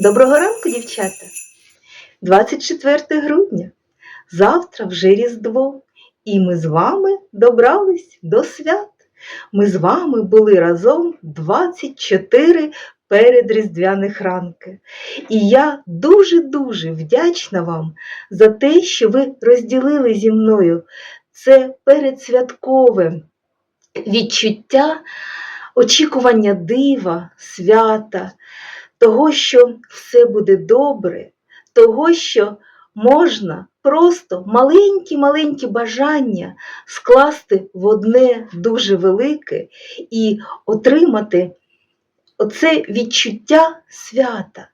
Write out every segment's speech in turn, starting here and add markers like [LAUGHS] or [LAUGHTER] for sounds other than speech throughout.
Доброго ранку, дівчата! 24 грудня. Завтра вже Різдво, і ми з вами добрались до свят. Ми з вами були разом 24 передріздвяних ранки. І я дуже-дуже вдячна вам за те, що ви розділили зі мною це передсвяткове відчуття, очікування дива, свята, того, що все буде добре, того, що можна просто маленькі-маленькі бажання скласти в одне дуже велике і отримати оце відчуття свята.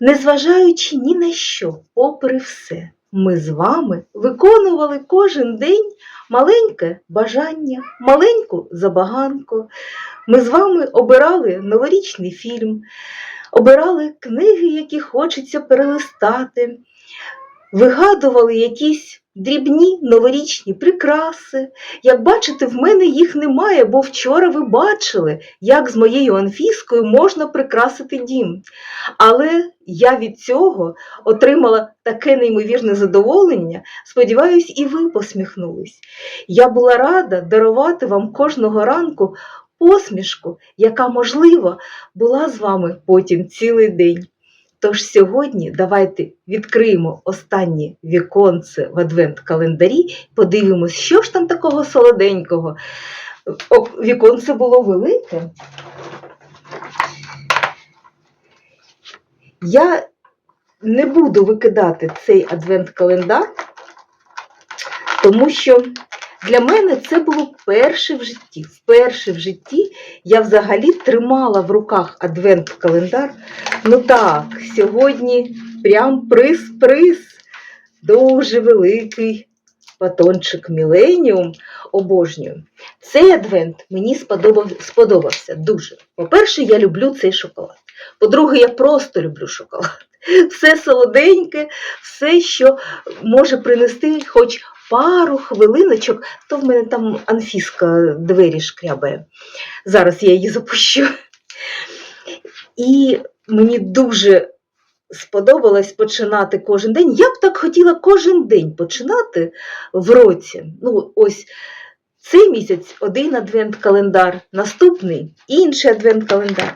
Незважаючи ні на що, попри все, ми з вами виконували кожен день маленьке бажання, маленьку забаганку. Ми з вами обирали новорічний фільм, обирали книги, які хочеться перелистати, вигадували якісь дрібні новорічні прикраси. Як бачите, в мене їх немає, бо вчора ви бачили, як з моєю Анфіскою можна прикрасити дім. Але я від цього отримала таке неймовірне задоволення. Сподіваюсь, і ви посміхнулись. Я була рада дарувати вам кожного ранку посмішку, яка, можливо, була з вами потім цілий день. Тож сьогодні давайте відкриємо останнє віконце в адвент-календарі, подивимось, що ж там такого солоденького. О, Віконце було велике. Я не буду викидати цей адвент-календар, тому що для мене це було перше в житті. Вперше в житті я взагалі тримала в руках адвент-календар. Ну так, сьогодні прям приз-приз. Дуже великий батончик Міленіум. Обожнюю. Цей адвент мені сподобав, сподобався дуже. По-перше, я люблю цей шоколад. По-друге, я просто люблю шоколад. Все солоденьке, все, що може принести хоч пару хвилиночок, то в мене там Анфіска двері шкрябає. Зараз я її запущу. І мені дуже сподобалось починати кожен день. Я б так хотіла кожен день починати в році. Ну, ось цей місяць один адвент-календар, наступний інший адвент-календар.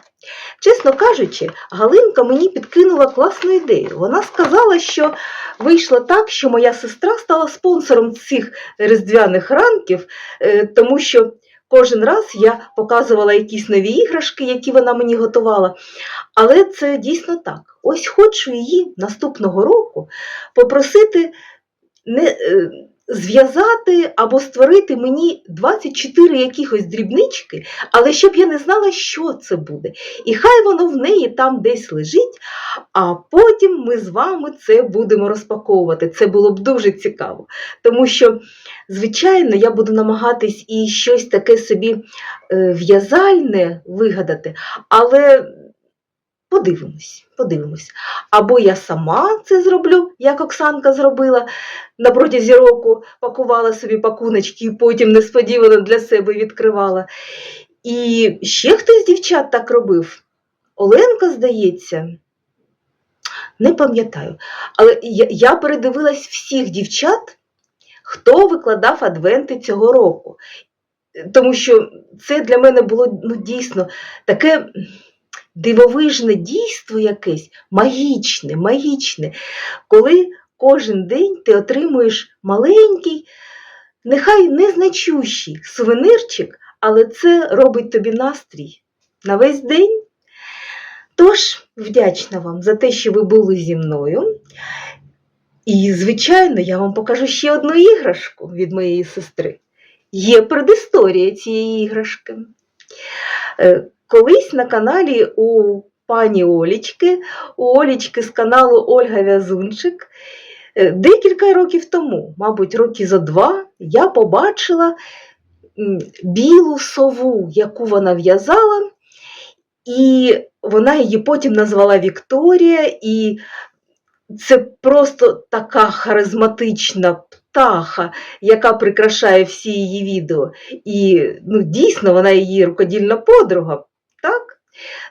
Чесно кажучи, Галинка мені підкинула класну ідею. Вона сказала, що вийшло так, що моя сестра стала спонсором цих різдвяних ранків, е, тому що кожен раз я показувала якісь нові іграшки, які вона мені готувала. Але це дійсно так. Ось хочу її наступного року попросити не. Зв'язати або створити мені 24 якихось дрібнички, але щоб я не знала, що це буде. І хай воно в неї там десь лежить, а потім ми з вами це будемо розпаковувати. Це було б дуже цікаво. Тому що, звичайно, я буду намагатись і щось таке собі е, в'язальне вигадати, але подивимось, подивимось. Або я сама це зроблю, як Оксанка зробила на протязі року, пакувала собі пакуночки і потім несподівано для себе відкривала. І ще хтось з дівчат так робив. Оленка, здається, не пам'ятаю. Але я, передивилась всіх дівчат, хто викладав адвенти цього року. Тому що це для мене було ну, дійсно таке дивовижне дійство якесь, магічне, магічне, коли кожен день ти отримуєш маленький, нехай незначущий сувенирчик, але це робить тобі настрій на весь день. Тож, вдячна вам за те, що ви були зі мною. І, звичайно, я вам покажу ще одну іграшку від моєї сестри. Є предісторія цієї іграшки. Колись на каналі у пані Олічки, у Олічки з каналу Ольга Вязунчик, е, декілька років тому, мабуть, роки за два, я побачила білу сову, яку вона в'язала, і вона її потім назвала Вікторія, і це просто така харизматична птаха, яка прикрашає всі її відео. І ну, дійсно вона її рукодільна подруга.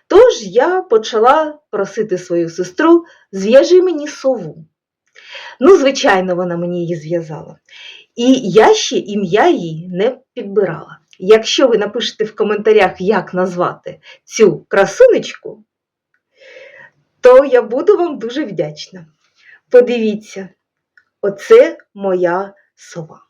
Тож я почала просити свою сестру, зв'яжи мені сову. Ну, звичайно, вона мені її зв'язала. І я ще ім'я їй не підбирала. Якщо ви напишете в коментарях, як назвати цю красунечку, то я буду вам дуже вдячна. Подивіться, оце моя сова.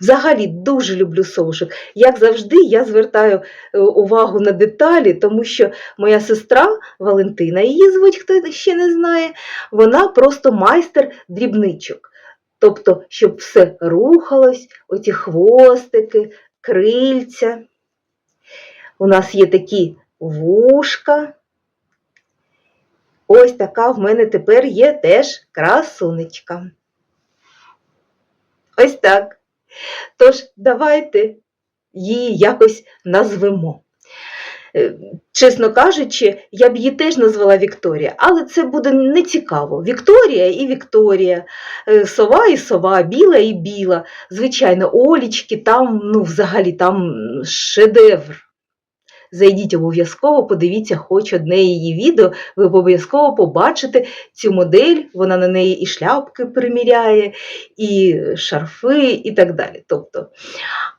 Взагалі дуже люблю совушок. Як завжди, я звертаю е, увагу на деталі, тому що моя сестра Валентина, її звуть, хто ще не знає, вона просто майстер дрібничок. Тобто, щоб все рухалось, оті хвостики, крильця. У нас є такі вушка. Ось така в мене тепер є теж красунечка. Ось так. Тож, давайте її якось назвемо. Е, Чесно кажучи, я б її теж назвала Вікторія, але це буде нецікаво. Вікторія і Вікторія, е, сова і сова, біла і біла. Звичайно, Олічки, там, ну, взагалі, там шедевр. Зайдіть обов'язково, подивіться хоч одне її відео, ви обов'язково побачите цю модель, вона на неї і шляпки приміряє, і шарфи, і так далі. Тобто,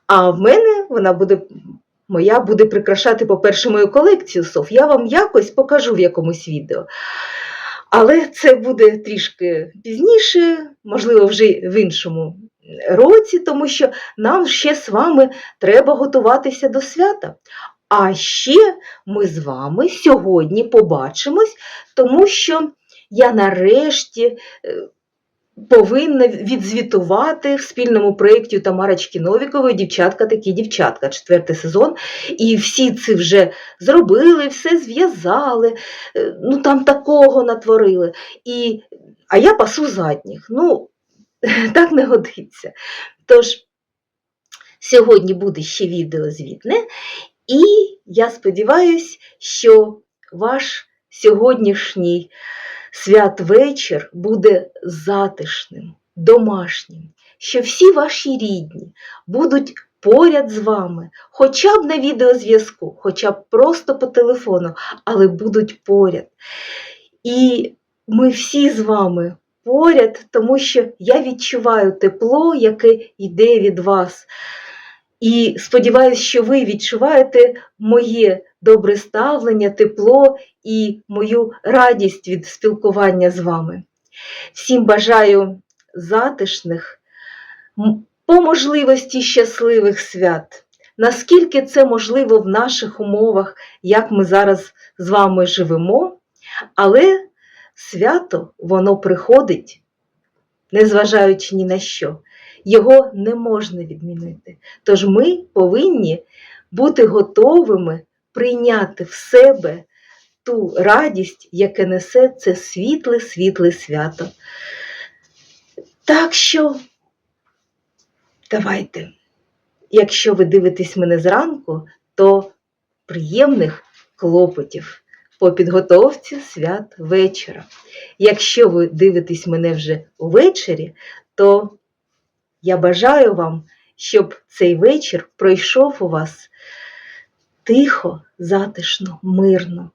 а в мене вона буде, моя буде прикрашати, по-перше, мою колекцію сов. Я вам якось покажу в якомусь відео. Але це буде трішки пізніше, можливо, вже в іншому році, тому що нам ще з вами треба готуватися до свята. А ще ми з вами сьогодні побачимось, тому що я нарешті е, повинна відзвітувати в спільному проєкті Тамарочки Новікової Дівчатка такі дівчатка, четвертий сезон. І всі це вже зробили, все зв'язали, е, ну там такого натворили. І, а я пасу задніх. Ну, [LAUGHS] так не годиться. Тож, сьогодні буде ще відео звітне. І я сподіваюся, що ваш сьогоднішній святвечір буде затишним, домашнім, що всі ваші рідні будуть поряд з вами, хоча б на відеозв'язку, хоча б просто по телефону, але будуть поряд. І ми всі з вами поряд, тому що я відчуваю тепло, яке йде від вас. І сподіваюся, що ви відчуваєте моє добре ставлення, тепло і мою радість від спілкування з вами. Всім бажаю затишних, по можливості щасливих свят. Наскільки це можливо в наших умовах, як ми зараз з вами живемо, але свято воно приходить, незважаючи ні на що його не можна відмінити. Тож ми повинні бути готовими прийняти в себе ту радість, яке несе це світле, світле свято. Так що, давайте, якщо ви дивитесь мене зранку, то приємних клопотів по підготовці свят вечора. Якщо ви дивитесь мене вже ввечері, то я бажаю вам, щоб цей вечір пройшов у вас тихо, затишно, мирно,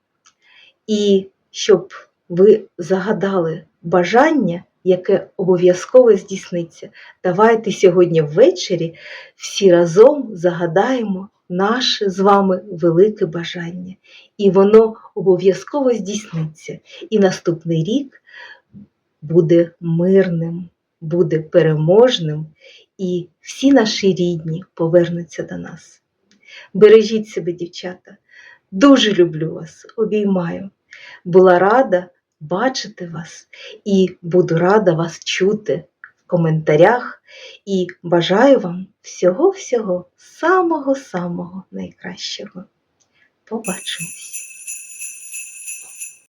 і щоб ви загадали бажання, яке обов'язково здійсниться. Давайте сьогодні ввечері всі разом загадаємо наше з вами велике бажання. І воно обов'язково здійсниться. І наступний рік буде мирним буде переможним, і всі наші рідні повернуться до нас. Бережіть себе, дівчата, дуже люблю вас, обіймаю. Була рада бачити вас і буду рада вас чути в коментарях. І бажаю вам всього-всього самого-самого найкращого. Побачимось!